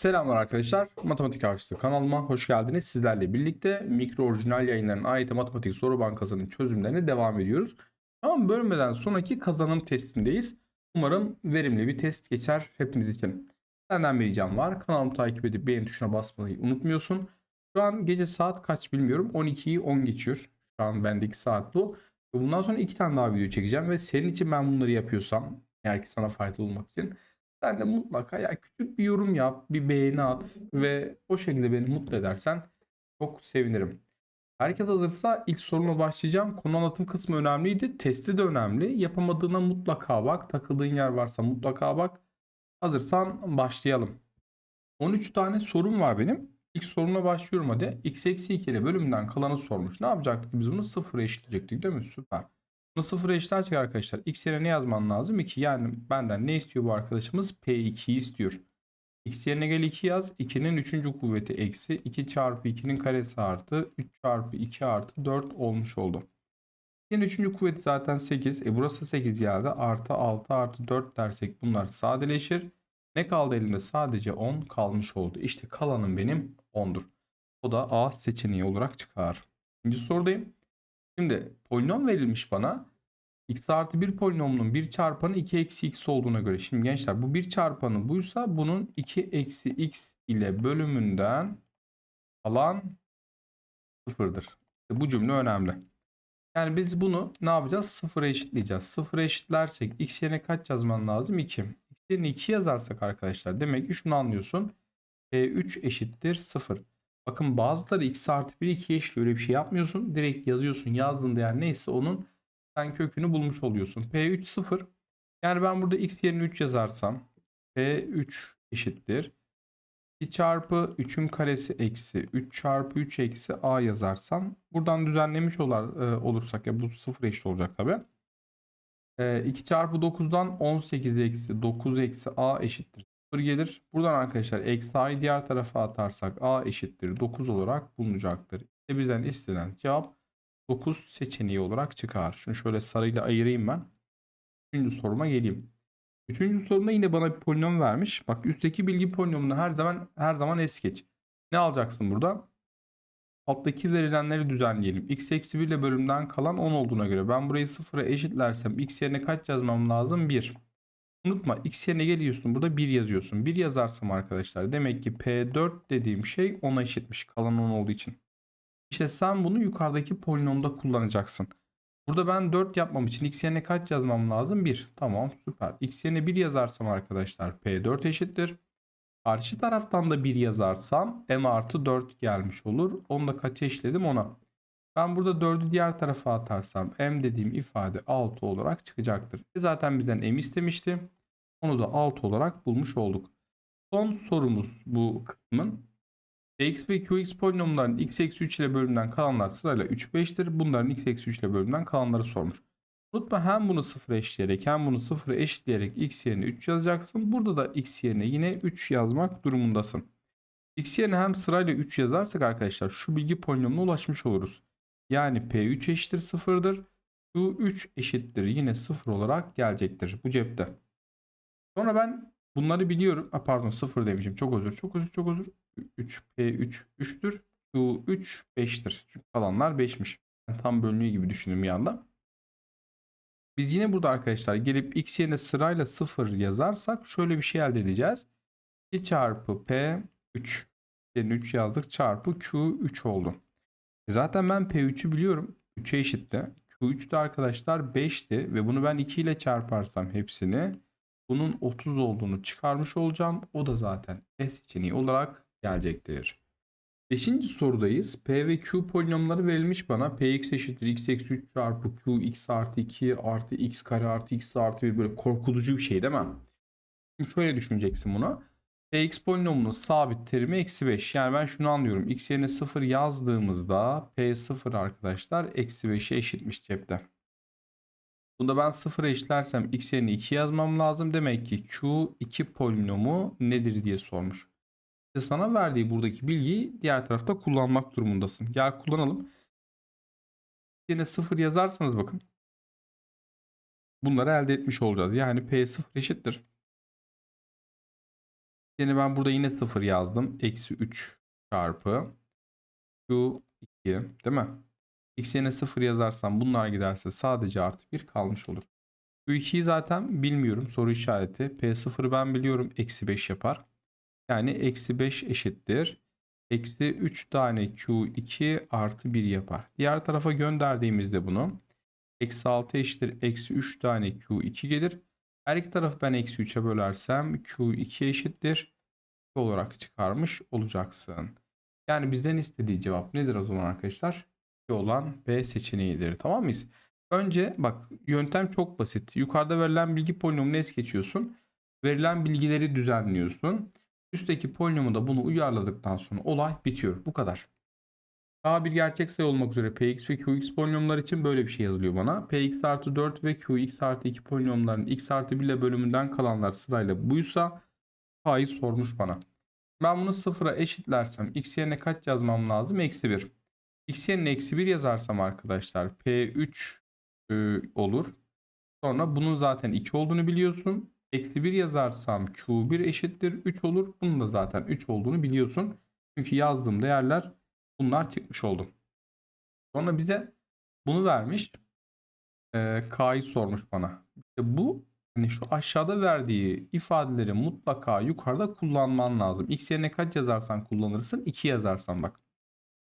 Selamlar arkadaşlar. Matematik Harçlığı kanalıma hoş geldiniz. Sizlerle birlikte mikro orijinal yayınların AYT Matematik Soru Bankası'nın çözümlerine devam ediyoruz. Tamam bölmeden sonraki kazanım testindeyiz. Umarım verimli bir test geçer hepimiz için. Senden bir ricam var. Kanalımı takip edip beğen tuşuna basmayı unutmuyorsun. Şu an gece saat kaç bilmiyorum. 12'yi 10 geçiyor. Şu an bendeki saat bu. Bundan sonra iki tane daha video çekeceğim ve senin için ben bunları yapıyorsam eğer ki sana faydalı olmak için sen de mutlaka ya küçük bir yorum yap, bir beğeni at ve o şekilde beni mutlu edersen çok sevinirim. Herkes hazırsa ilk soruma başlayacağım. Konu anlatım kısmı önemliydi. Testi de önemli. Yapamadığına mutlaka bak. Takıldığın yer varsa mutlaka bak. Hazırsan başlayalım. 13 tane sorum var benim. İlk sorumla başlıyorum hadi. x eksi 2 ile bölümünden kalanı sormuş. Ne yapacaktık biz bunu? Sıfıra eşitleyecektik değil mi? Süper. Bunu sıfıra eşitlersek arkadaşlar x yerine ne yazman lazım? 2 yani benden ne istiyor bu arkadaşımız? P2'yi istiyor. x yerine gel 2 yaz. 2'nin 3. kuvveti eksi 2 çarpı 2'nin karesi artı 3 çarpı 2 artı 4 olmuş oldu. 2'nin 3. kuvveti zaten 8. E burası 8 geldi. Artı 6 artı 4 dersek bunlar sadeleşir. Ne kaldı elimde? Sadece 10 kalmış oldu. İşte kalanım benim 10'dur. O da A seçeneği olarak çıkar. İkinci sorudayım. Şimdi polinom verilmiş bana. x artı 1 polinomunun 1 çarpanı 2 eksi x olduğuna göre. Şimdi gençler bu 1 çarpanı buysa bunun 2 eksi x ile bölümünden alan sıfırdır. İşte bu cümle önemli. Yani biz bunu ne yapacağız? Sıfıra eşitleyeceğiz. Sıfıra eşitlersek x yerine kaç yazman lazım? 2. x yerine 2 yazarsak arkadaşlar demek ki şunu anlıyorsun. P3 eşittir 0. Bakın bazıları x artı 1 2'ye eşliyor. Öyle bir şey yapmıyorsun. Direkt yazıyorsun. Yazdığın değer neyse onun sen kökünü bulmuş oluyorsun. P3 0. Yani ben burada x yerine 3 yazarsam P3 eşittir. 2 çarpı 3'ün karesi eksi 3 çarpı 3 eksi a yazarsam buradan düzenlemiş olar, e, olursak ya bu 0 eşit olacak tabi. E, 2 çarpı 9'dan 18 eksi 9 eksi a eşittir 0 gelir. Buradan arkadaşlar eksi a'yı diğer tarafa atarsak a eşittir 9 olarak bulunacaktır. İşte bizden istenen cevap 9 seçeneği olarak çıkar. Şunu şöyle sarıyla ayırayım ben. Üçüncü soruma geleyim. Üçüncü sorumda yine bana bir polinom vermiş. Bak üstteki bilgi polinomunu her zaman her zaman es geç. Ne alacaksın burada? Alttaki verilenleri düzenleyelim. x eksi 1 ile bölümden kalan 10 olduğuna göre ben burayı sıfıra eşitlersem x yerine kaç yazmam lazım? 1. Unutma x yerine geliyorsun burada 1 yazıyorsun. 1 yazarsam arkadaşlar demek ki P4 dediğim şey 10'a eşitmiş kalan 10 olduğu için. İşte sen bunu yukarıdaki polinomda kullanacaksın. Burada ben 4 yapmam için x yerine kaç yazmam lazım? 1. Tamam süper. x yerine 1 yazarsam arkadaşlar P4 eşittir. Karşı taraftan da 1 yazarsam m artı 4 gelmiş olur. Onu da kaça eşledim ona. Ben burada 4'ü diğer tarafa atarsam m dediğim ifade 6 olarak çıkacaktır. E zaten bizden m istemişti. Onu da 6 olarak bulmuş olduk. Son sorumuz bu kısmın. x ve qx polinomların x eksi 3 ile bölümünden kalanlar sırayla 3 5'tir. Bunların x eksi 3 ile bölümünden kalanları sormuş. Unutma hem bunu sıfıra eşitleyerek hem bunu sıfıra eşitleyerek x yerine 3 yazacaksın. Burada da x yerine yine 3 yazmak durumundasın. x yerine hem sırayla 3 yazarsak arkadaşlar şu bilgi polinomuna ulaşmış oluruz. Yani p3 eşittir 0'dır. q3 eşittir yine 0 olarak gelecektir bu cepte. Sonra ben bunları biliyorum. A, pardon 0 demişim. Çok özür çok özür çok özür. 3 p3 3'tür. q3 5'tir. Çünkü kalanlar 5'miş. Ben tam bölünüyor gibi düşündüm bir anda. Biz yine burada arkadaşlar gelip x yerine sırayla 0 yazarsak şöyle bir şey elde edeceğiz. 2 çarpı p 3 yerine 3 yazdık çarpı q3 oldu. E Zaten ben p3'ü biliyorum. 3'e eşitti. q3 de arkadaşlar 5'ti ve bunu ben 2 ile çarparsam hepsini bunun 30 olduğunu çıkarmış olacağım. O da zaten E seçeneği olarak gelecektir. Beşinci sorudayız. P ve Q polinomları verilmiş bana. Px eşittir x eksi 3 çarpı Q x artı 2 artı x kare artı x artı 1 böyle korkutucu bir şey değil mi? Şimdi şöyle düşüneceksin bunu. Px polinomunun sabit terimi eksi 5. Yani ben şunu anlıyorum. x yerine 0 yazdığımızda P0 arkadaşlar eksi 5'e eşitmiş cepte. Bunda ben 0'a eşitlersem x yerine 2 yazmam lazım. Demek ki Q2 polinomu nedir diye sormuş. İşte sana verdiği buradaki bilgiyi diğer tarafta kullanmak durumundasın. Gel kullanalım. Yine 0 yazarsanız bakın. Bunları elde etmiş olacağız. Yani P0 eşittir. X'ini ben burada yine 0 yazdım. Eksi 3 çarpı Q2 değil mi? X yerine 0 yazarsam bunlar giderse sadece artı 1 kalmış olur. Q2'yi zaten bilmiyorum soru işareti. P0'ı ben biliyorum eksi 5 yapar. Yani eksi 5 eşittir. Eksi 3 tane Q2 artı 1 yapar. Diğer tarafa gönderdiğimizde bunu eksi 6 eşittir. Eksi 3 tane Q2 gelir. Her iki tarafı ben eksi 3'e bölersem Q2 eşittir. olarak çıkarmış olacaksın. Yani bizden istediği cevap nedir o zaman arkadaşlar? olan B seçeneğidir. Tamam mıyız? Önce bak yöntem çok basit. Yukarıda verilen bilgi polinomunu es geçiyorsun. Verilen bilgileri düzenliyorsun. Üstteki polinomu da bunu uyarladıktan sonra olay bitiyor. Bu kadar. Daha bir gerçek sayı olmak üzere Px ve Qx polinomlar için böyle bir şey yazılıyor bana. Px artı 4 ve Qx artı 2 polinomların x artı 1 ile bölümünden kalanlar sırayla buysa K'yı sormuş bana. Ben bunu sıfıra eşitlersem x yerine kaç yazmam lazım? Eksi 1. X yerine eksi 1 yazarsam arkadaşlar P3 e, olur. Sonra bunun zaten 2 olduğunu biliyorsun. Eksi 1 yazarsam Q1 eşittir 3 olur. Bunun da zaten 3 olduğunu biliyorsun. Çünkü yazdığım değerler bunlar çıkmış oldu. Sonra bize bunu vermiş. E, K'yı sormuş bana. İşte bu hani şu aşağıda verdiği ifadeleri mutlaka yukarıda kullanman lazım. X yerine kaç yazarsan kullanırsın? 2 yazarsan bak.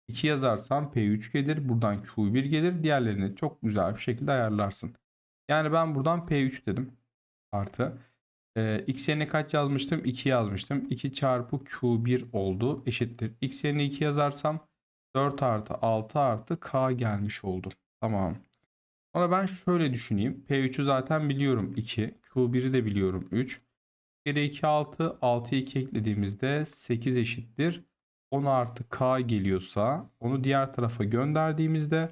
2 yazarsam P3 gelir. Buradan Q1 gelir. Diğerlerini çok güzel bir şekilde ayarlarsın. Yani ben buradan P3 dedim. Artı. Ee, X yerine kaç yazmıştım? 2 yazmıştım. 2 çarpı Q1 oldu. Eşittir. X yerine 2 yazarsam 4 artı 6 artı K gelmiş oldu. Tamam. Sonra ben şöyle düşüneyim. P3'ü zaten biliyorum 2. Q1'i de biliyorum 3. Kere 2 6. 6'yı 2 eklediğimizde 8 eşittir. 10 artı k geliyorsa onu diğer tarafa gönderdiğimizde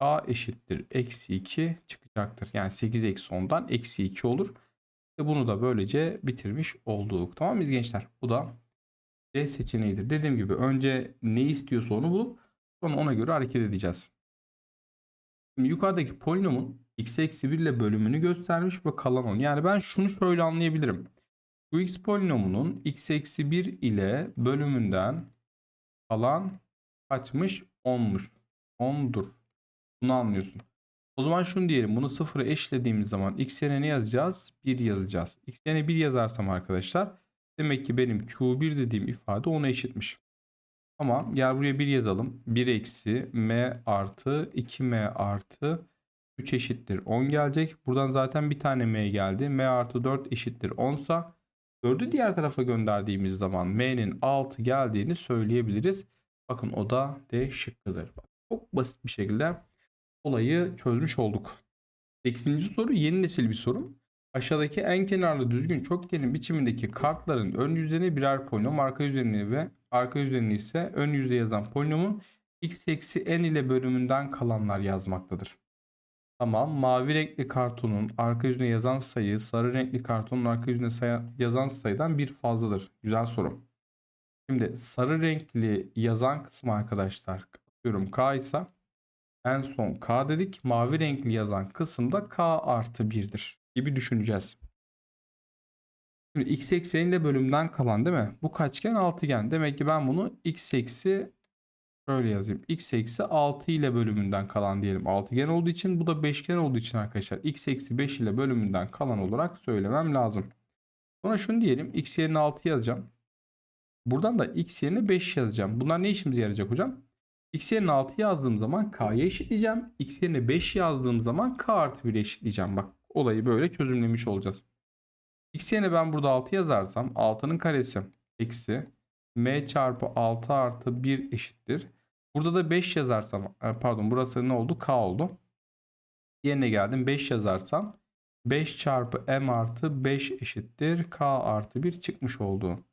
k eşittir eksi 2 çıkacaktır. Yani 8 eksi 10'dan eksi 2 olur. Ve bunu da böylece bitirmiş olduk. Tamam mı gençler? Bu da C seçeneğidir. Dediğim gibi önce ne istiyorsa onu bulup sonra ona göre hareket edeceğiz. Şimdi yukarıdaki polinomun x eksi 1 ile bölümünü göstermiş ve kalan 10. Yani ben şunu şöyle anlayabilirim. Bu x polinomunun x eksi 1 ile bölümünden kalan kaçmış? 10'muş. 10'dur. Bunu anlıyorsun. O zaman şunu diyelim. Bunu sıfıra eşlediğimiz zaman x yerine ne yazacağız? 1 yazacağız. x yerine 1 yazarsam arkadaşlar demek ki benim q1 dediğim ifade 10'a eşitmiş. Tamam. Gel buraya 1 yazalım. 1 eksi m artı 2m artı 3 eşittir 10 gelecek. Buradan zaten bir tane m geldi. m artı 4 eşittir 10 sa 4'ü diğer tarafa gönderdiğimiz zaman m'nin 6 geldiğini söyleyebiliriz. Bakın o da D şıkkıdır. Çok basit bir şekilde olayı çözmüş olduk. 8. soru yeni nesil bir soru. Aşağıdaki en kenarlı düzgün çokgenin biçimindeki kartların ön yüzlerine birer polinom, arka yüzlerini ve arka yüzlerini ise ön yüzde yazan polinomun x eksi n ile bölümünden kalanlar yazmaktadır. Tamam. Mavi renkli kartonun arka yüzüne yazan sayı sarı renkli kartonun arka yüzüne yazan sayıdan bir fazladır. Güzel soru. Şimdi sarı renkli yazan kısım arkadaşlar atıyorum K ise en son K dedik. Mavi renkli yazan kısımda K artı 1'dir gibi düşüneceğiz. Şimdi x ekseninde bölümden kalan değil mi? Bu kaçgen? Altıgen. Demek ki ben bunu x eksi Şöyle yazayım. x eksi 6 ile bölümünden kalan diyelim. Altıgen olduğu için bu da beşgen olduğu için arkadaşlar x eksi 5 ile bölümünden kalan olarak söylemem lazım. Sonra şunu diyelim. x yerine 6 yazacağım. Buradan da x yerine 5 yazacağım. Bunlar ne işimize yarayacak hocam? x yerine 6 yazdığım zaman k'ya eşitleyeceğim. x yerine 5 yazdığım zaman k artı 1'e eşitleyeceğim. Bak olayı böyle çözümlemiş olacağız. x yerine ben burada 6 yazarsam 6'nın karesi eksi m çarpı 6 artı 1 eşittir. Burada da 5 yazarsam e, pardon burası ne oldu? K oldu. Yerine geldim 5 yazarsam 5 çarpı m artı 5 eşittir. K artı 1 çıkmış oldu.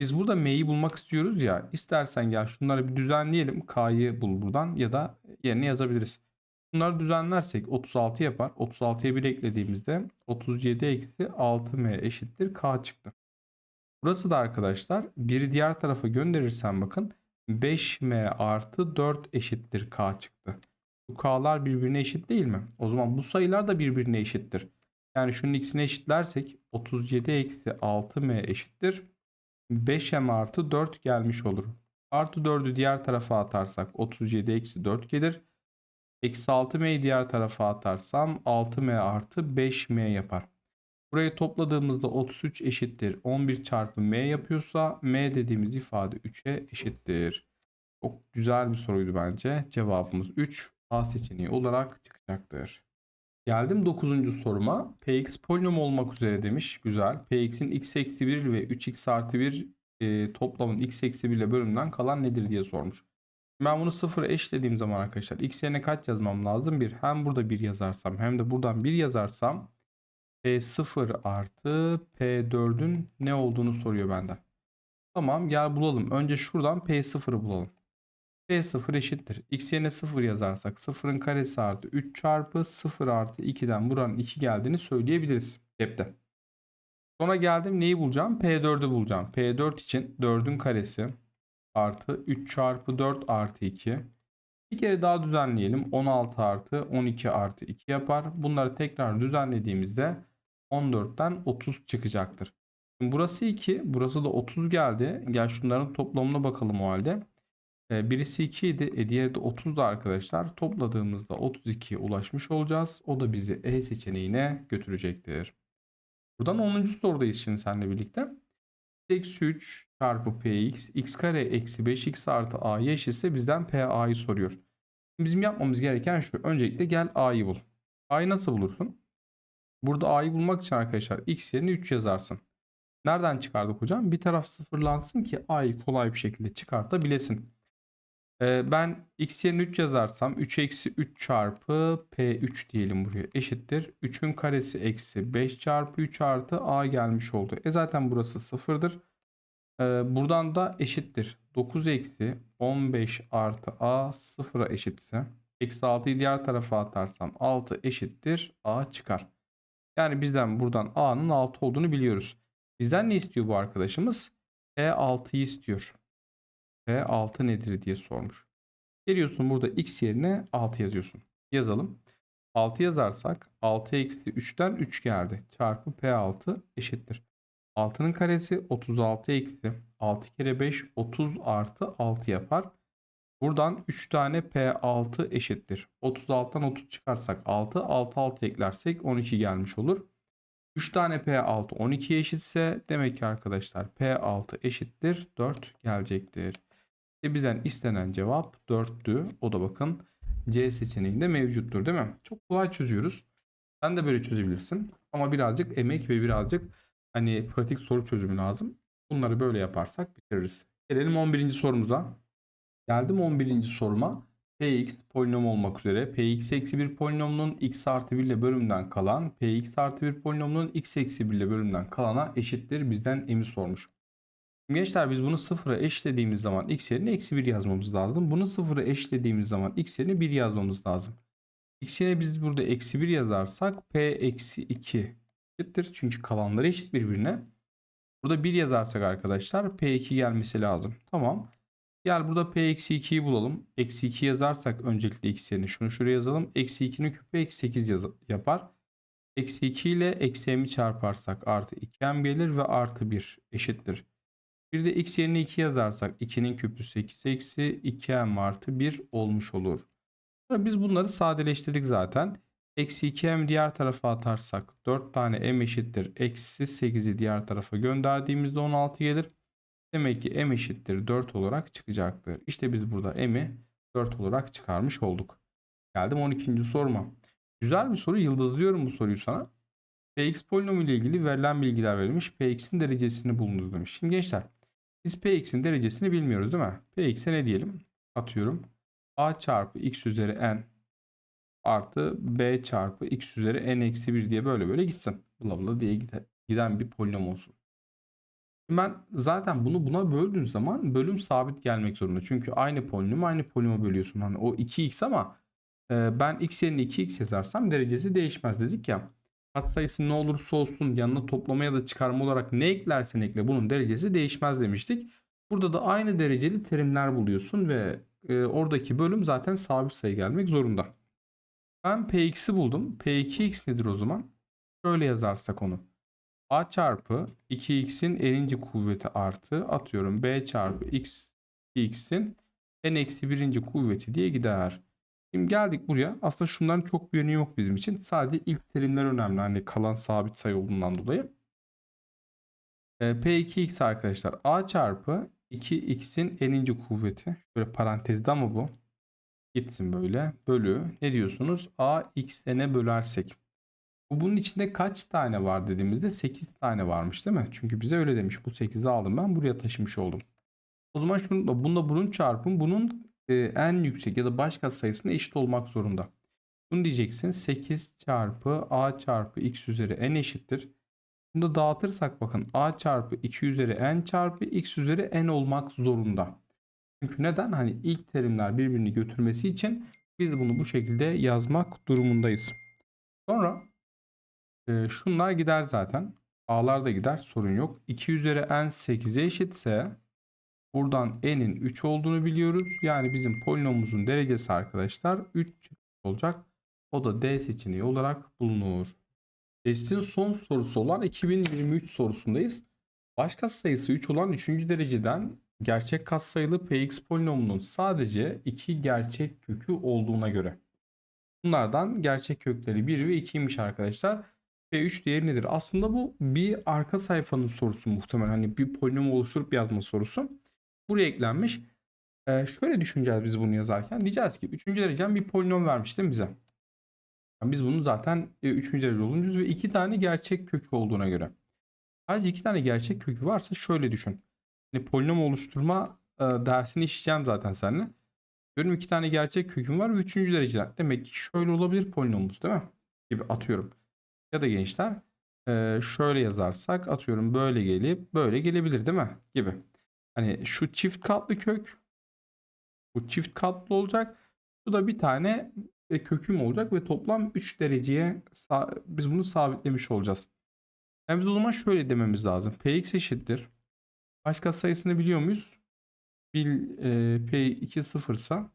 Biz burada m'yi bulmak istiyoruz ya. İstersen gel şunları bir düzenleyelim. K'yı bul buradan ya da yerine yazabiliriz. Bunları düzenlersek 36 yapar. 36'ya 1 eklediğimizde 37 eksi 6m eşittir. K çıktı. Burası da arkadaşlar biri diğer tarafa gönderirsem bakın 5m artı 4 eşittir k çıktı. Bu k'lar birbirine eşit değil mi? O zaman bu sayılar da birbirine eşittir. Yani şunun ikisini eşitlersek 37 eksi 6m eşittir 5m artı 4 gelmiş olur. Artı 4'ü diğer tarafa atarsak 37 eksi 4 gelir. Eksi 6m'yi diğer tarafa atarsam 6m artı 5m yapar. Burayı topladığımızda 33 eşittir. 11 çarpı m yapıyorsa m dediğimiz ifade 3'e eşittir. Çok güzel bir soruydu bence. Cevabımız 3 A seçeneği olarak çıkacaktır. Geldim 9. soruma. Px polinom olmak üzere demiş. Güzel. Px'in x eksi 1 ve 3x artı 1 e, toplamın x eksi 1 ile bölümünden kalan nedir diye sormuş. Ben bunu sıfıra eşlediğim zaman arkadaşlar x yerine kaç yazmam lazım? 1. Hem burada 1 yazarsam hem de buradan 1 yazarsam P0 artı P4'ün ne olduğunu soruyor benden. Tamam gel bulalım. Önce şuradan P0'ı bulalım. P0 eşittir. X yerine 0 yazarsak 0'ın karesi artı 3 çarpı 0 artı 2'den buranın 2 geldiğini söyleyebiliriz. Cepte. Sonra geldim neyi bulacağım? P4'ü bulacağım. P4 için 4'ün karesi artı 3 çarpı 4 artı 2. Bir kere daha düzenleyelim. 16 artı 12 artı 2 yapar. Bunları tekrar düzenlediğimizde 14'ten 30 çıkacaktır. Şimdi burası 2. Burası da 30 geldi. Gel şunların toplamına bakalım o halde. Ee, Birisi 2 idi. E diğeri de 30'du arkadaşlar. Topladığımızda 32'ye ulaşmış olacağız. O da bizi E seçeneğine götürecektir. Buradan 10. sorudayız şimdi seninle birlikte. Eksi 3 çarpı px x kare eksi 5x artı a'ya eşitse bizden pa'yı soruyor. Bizim yapmamız gereken şu. Öncelikle gel a'yı bul. A'yı nasıl bulursun? Burada a'yı bulmak için arkadaşlar x yerine 3 yazarsın. Nereden çıkardık hocam? Bir taraf sıfırlansın ki a'yı kolay bir şekilde çıkartabilesin. Ee, ben x yerine 3 yazarsam 3 eksi 3 çarpı p3 diyelim buraya eşittir. 3'ün karesi eksi 5 çarpı 3 artı a gelmiş oldu. E zaten burası sıfırdır. Ee, buradan da eşittir. 9 eksi 15 artı a sıfıra eşitse. Eksi 6'yı diğer tarafa atarsam 6 eşittir a çıkar. Yani bizden buradan a'nın 6 olduğunu biliyoruz. Bizden ne istiyor bu arkadaşımız? P6'yı istiyor. P6 nedir diye sormuş. Geliyorsun burada x yerine 6 yazıyorsun. Yazalım. 6 yazarsak 6 eksi 3'ten 3 geldi. Çarpı P6 eşittir. 6'nın karesi 36 eksi 6 kere 5 30 artı 6 yapar. Buradan 3 tane P6 eşittir. 36'dan 30 çıkarsak 6, 6 6 eklersek 12 gelmiş olur. 3 tane P6 12 eşitse demek ki arkadaşlar P6 eşittir 4 gelecektir. İşte bizden istenen cevap 4'tü. O da bakın C seçeneğinde mevcuttur değil mi? Çok kolay çözüyoruz. Sen de böyle çözebilirsin. Ama birazcık emek ve birazcık hani pratik soru çözümü lazım. Bunları böyle yaparsak bitiririz. Gelelim 11. sorumuza. Geldim 11. soruma. Px polinom olmak üzere Px eksi 1 polinomunun x artı 1 ile bölümden kalan Px artı 1 polinomunun x eksi 1 ile bölümden kalana eşittir. Bizden emi sormuş. Gençler biz bunu sıfıra eşlediğimiz zaman x yerine eksi 1 yazmamız lazım. Bunu sıfıra eşlediğimiz zaman x yerine 1 yazmamız lazım. x yerine biz burada eksi 1 yazarsak p eksi 2 eşittir. Çünkü kalanları eşit birbirine. Burada 1 yazarsak arkadaşlar p2 gelmesi lazım. Tamam. Gel burada p eksi 2'yi bulalım. Eksi 2 yazarsak öncelikle x yerine şunu şuraya yazalım. Eksi 2'nin küpü eksi 8 yaz- yapar. Eksi 2 ile eksi m'i çarparsak artı 2m gelir ve artı 1 eşittir. Bir de x yerine 2 yazarsak 2'nin küpü 8 eksi 2m artı 1 olmuş olur. Biz bunları sadeleştirdik zaten. Eksi 2m diğer tarafa atarsak 4 tane m eşittir. Eksi 8'i diğer tarafa gönderdiğimizde 16 gelir. Demek ki m eşittir 4 olarak çıkacaktır. İşte biz burada m'i 4 olarak çıkarmış olduk. Geldim 12. soruma. Güzel bir soru. Yıldızlıyorum bu soruyu sana. Px polinomu ile ilgili verilen bilgiler verilmiş. Px'in derecesini bulunuz demiş. Şimdi gençler biz Px'in derecesini bilmiyoruz değil mi? Px'e ne diyelim? Atıyorum. A çarpı x üzeri n artı b çarpı x üzeri n eksi 1 diye böyle böyle gitsin. Bla bla diye gide- giden bir polinom olsun. Ben zaten bunu buna böldüğün zaman bölüm sabit gelmek zorunda. Çünkü aynı polinomu aynı polinomu bölüyorsun. Hani o 2x ama e, ben x yerine 2x yazarsam derecesi değişmez dedik ya. Katsayısı ne olursa olsun yanına toplama ya da çıkarma olarak ne eklersen ekle bunun derecesi değişmez demiştik. Burada da aynı dereceli terimler buluyorsun ve e, oradaki bölüm zaten sabit sayı gelmek zorunda. Ben Px'i buldum. P2x nedir o zaman? Şöyle yazarsak onu. a çarpı 2x'in n'inci kuvveti artı atıyorum b çarpı x 2x'in n eksi birinci kuvveti diye gider. Şimdi geldik buraya. Aslında şunların çok bir önemi yok bizim için. Sadece ilk terimler önemli. Hani kalan sabit sayı olduğundan dolayı. E, P2x arkadaşlar a çarpı 2x'in n'inci kuvveti. Şöyle parantezde ama bu. Gitsin böyle. Bölü. Ne diyorsunuz? a x n'e bölersek. Bu bunun içinde kaç tane var dediğimizde 8 tane varmış değil mi? Çünkü bize öyle demiş. Bu 8'i aldım ben buraya taşımış oldum. O zaman şunu, bunda bunun çarpım bunun e, en yüksek ya da başka sayısına eşit olmak zorunda. Bunu diyeceksin 8 çarpı a çarpı x üzeri n eşittir. Bunu da dağıtırsak bakın a çarpı 2 üzeri n çarpı x üzeri n olmak zorunda. Çünkü neden? Hani ilk terimler birbirini götürmesi için biz bunu bu şekilde yazmak durumundayız. Sonra e, şunlar gider zaten. A'lar da gider sorun yok. 2 üzeri n 8'e eşitse buradan n'in 3 olduğunu biliyoruz. Yani bizim polinomumuzun derecesi arkadaşlar 3 olacak. O da D seçeneği olarak bulunur. Testin son sorusu olan 2023 sorusundayız. Baş sayısı 3 olan 3. dereceden gerçek katsayılı px polinomunun sadece 2 gerçek kökü olduğuna göre. Bunlardan gerçek kökleri 1 ve 2'ymiş arkadaşlar. P3 değeri nedir? Aslında bu bir arka sayfanın sorusu muhtemelen. Hani bir polinom oluşturup yazma sorusu. Buraya eklenmiş. Ee, şöyle düşüneceğiz biz bunu yazarken. Diyeceğiz ki 3. dereceden bir polinom vermiş değil mi bize? Yani biz bunu zaten 3. derece olunca ve 2 tane gerçek kökü olduğuna göre. Sadece 2 tane gerçek kökü varsa şöyle düşün. Hani polinom oluşturma e, dersini işleyeceğim zaten seninle. Diyorum 2 tane gerçek köküm var ve 3. dereceden. Demek ki şöyle olabilir polinomumuz değil mi? Gibi atıyorum. Ya da gençler e, şöyle yazarsak atıyorum böyle gelip böyle gelebilir değil mi? Gibi. Hani şu çift katlı kök bu çift katlı olacak. Bu da bir tane e, köküm olacak ve toplam 3 dereceye biz bunu sabitlemiş olacağız. Yani biz o zaman şöyle dememiz lazım. Px eşittir. Başka sayısını biliyor muyuz? Bil, e, P2 sıfırsa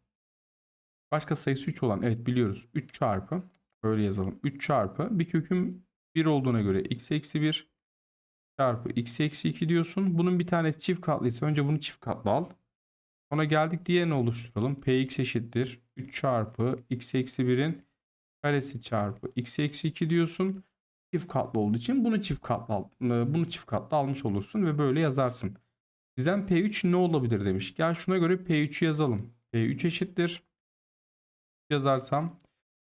başka sayısı 3 olan evet biliyoruz. 3 çarpı böyle yazalım. 3 çarpı bir köküm 1 olduğuna göre x eksi 1 çarpı x eksi 2 diyorsun. Bunun bir tanesi çift katlıysa önce bunu çift katlı al. Sonra geldik diğerini oluşturalım. Px eşittir. 3 çarpı x eksi 1'in karesi çarpı x eksi 2 diyorsun. Çift katlı olduğu için bunu çift katlı e, bunu çift katlı almış olursun ve böyle yazarsın. Bizden P3 ne olabilir demiş. Gel şuna göre P3'ü yazalım. P3 eşittir. Yazarsam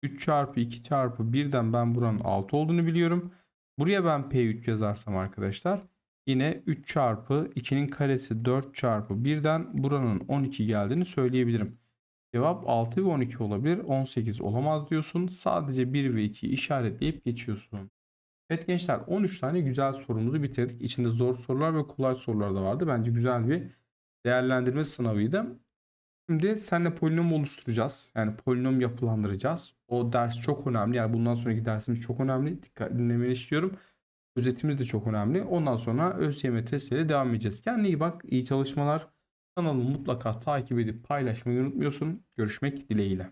3 çarpı 2 çarpı 1'den ben buranın 6 olduğunu biliyorum. Buraya ben P3 yazarsam arkadaşlar yine 3 çarpı 2'nin karesi 4 çarpı 1'den buranın 12 geldiğini söyleyebilirim. Cevap 6 ve 12 olabilir. 18 olamaz diyorsun. Sadece 1 ve 2'yi işaretleyip geçiyorsun. Evet gençler 13 tane güzel sorumuzu bitirdik. İçinde zor sorular ve kolay sorular da vardı. Bence güzel bir değerlendirme sınavıydı. Şimdi seninle polinom oluşturacağız. Yani polinom yapılandıracağız. O ders çok önemli. Yani bundan sonraki dersimiz çok önemli. Dikkat dinlemeni istiyorum. Özetimiz de çok önemli. Ondan sonra ÖSYM testleriyle devam edeceğiz. Kendine iyi bak. İyi çalışmalar. Kanalımı mutlaka takip edip paylaşmayı unutmuyorsun. Görüşmek dileğiyle.